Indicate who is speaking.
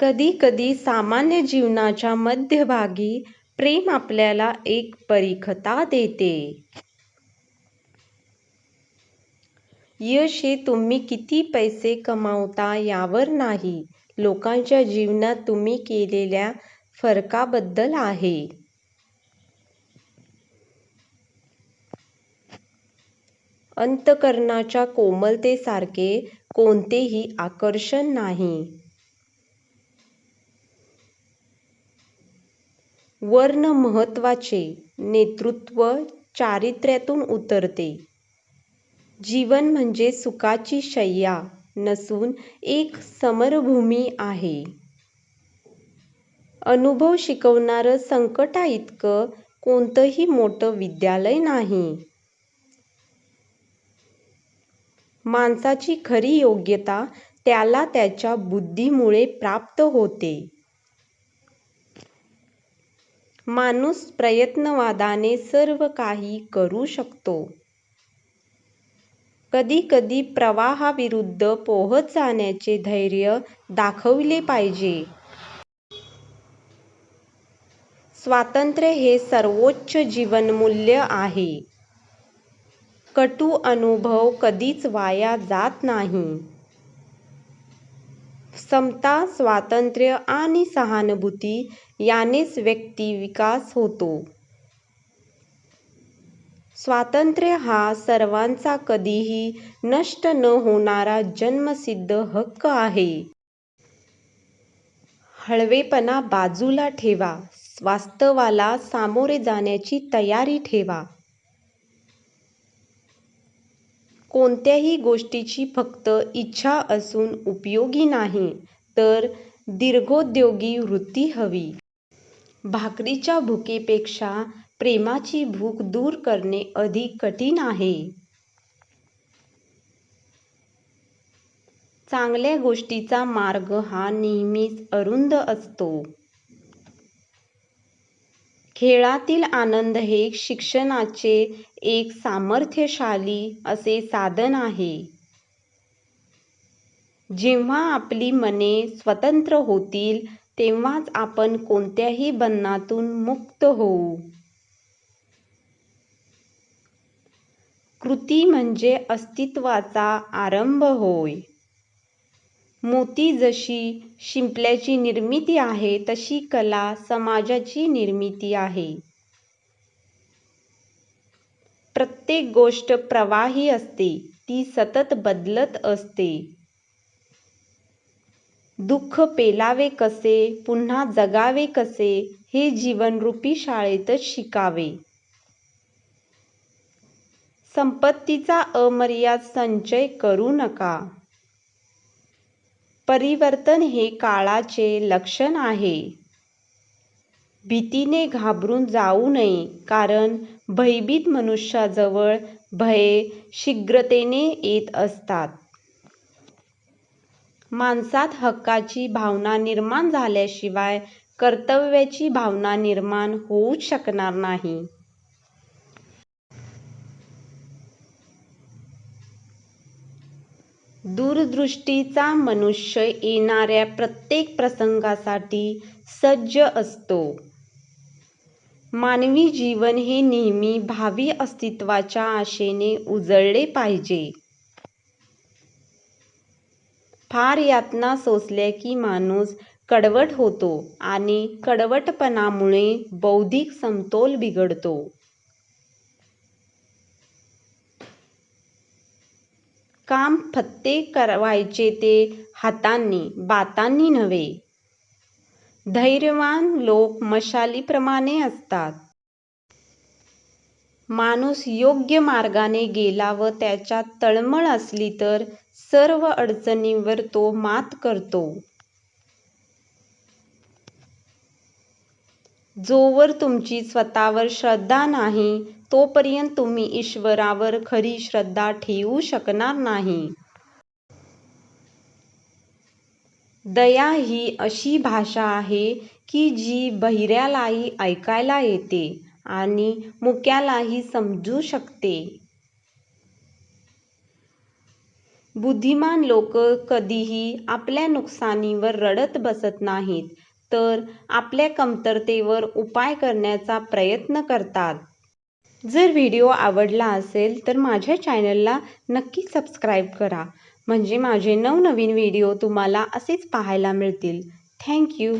Speaker 1: कधीकधी सामान्य जीवनाच्या मध्यभागी प्रेम आपल्याला एक परिखता देते. यश हे तुम्ही किती पैसे कमावता यावर नाही, लोकांच्या जीवनात तुम्ही केलेल्या फरकाबद्दल आहे. अंतःकरणाच्या कोमलतेसारखे कोणतेही आकर्षण नाही. वर्ण महत्त्वाचे, नेतृत्व चारित्र्यातून उतरते. जीवन म्हणजे सुखाची शय्या नसून एक समरभूमी आहे. अनुभव शिकवणारं संकटाइतकं कोणतंही मोठं विद्यालय नाही. माणसाची खरी योग्यता त्याला त्याच्या बुद्धीमुळे प्राप्त होते. माणूस प्रयत्नवादाने सर्व काही करू शकतो. कधीकधी प्रवाहाविरुद्ध पोहत जाण्याचे धैर्य दाखविले पाहिजे. स्वातंत्र्य हे सर्वोच्च जीवनमूल्य आहे. कटू अनुभव कधीच वाया जात नाही. समता, स्वातंत्र्य आणि सहानुभूती यानेच व्यक्तिविकास होतो. स्वातंत्र्य हा सर्वांचा कधीही नष्ट न होणारा जन्मसिद्ध हक्क आहे. हळवेपणा बाजूला ठेवा. वास्तवाला सामोरे जाण्याची तयारी ठेवा. कोणत्याही गोष्टीची फक्त इच्छा असून उपयोगी नाही, तर दीर्घोद्योगी वृत्ती हवी. भाकरीच्या भुकेपेक्षा प्रेमाची भूक दूर करणे अधिक कठीण आहे. चांगल्या गोष्टीचा मार्ग हा नेहमीच अरुंद असतो. खेळातील आनंद हे शिक्षणाचे एक सामर्थ्यशाली असे साधन आहे. जेव्हा आपली मने स्वतंत्र होतील तेव्हाच आपण कोणत्याही बंधनातून मुक्त होऊ. कृती म्हणजे अस्तित्वाचा आरंभ होय. मोती जशी शिंपल्याची निर्मिती आहे तशी कला समाजाची निर्मिती आहे. प्रत्येक गोष्ट प्रवाही असते, ती सतत बदलत असते. दुःख पेलावे कसे, पुन्हा जगावे कसे हे जीवनरूपी शाळेतच शिकावे. संपत्तीचा अमर्याद संचय करू नका. परिवर्तन हे काळाचे लक्षण आहे. भीतीने घाबरून जाऊ नये, कारण भयभीत मनुष्याजवळ भये शीघ्रतेने येत असतात. माणसात हक्काची भावना निर्माण झाल्याशिवाय कर्तव्याची भावना निर्माण होऊच शकणार नाही. दूरदृष्टीचा मनुष्य येणाऱ्या प्रत्येक प्रसंगासाठी सज्ज असतो. मानवी जीवन हे नेहमी भावी अस्तित्वाच्या आशेने उजळले पाहिजे. फार यातना सोसल्या की माणूस कडवट होतो आणि कडवटपणामुळे बौद्धिक समतोल बिघडतो. काम फत्ते करवायचे ते हातांनी, बातांनी नव्हे. धैर्यवान लोक मशालीप्रमाणे असतात. माणूस योग्य मार्गाने गेला व त्याच्यात तळमळ असली तर सर्व अडचणींवर तो मात करतो. जोवर तुमची स्वतःवर श्रद्धा नाही, तोपर्यंत तुम्ही ईश्वरावर खरी श्रद्धा ठेवू शकणार नाही. दया ही अशी भाषा आहे की जी बहिऱ्यालाही ऐकायला येते आणि मुक्यालाही समजू शकते. बुद्धिमान लोक कधीही आपल्या नुकसानीवर रडत बसत नाहीत तर आपल्या कमतरतेवर उपाय करण्याचा प्रयत्न करतात. जर व्हिडिओ आवडला असेल तर माझ्या चॅनलला नक्की सबस्क्राईब करा. म्हणजे माझे नवनवीन व्हिडिओ तुम्हाला असेच पाहायला मिळतील. थँक्यू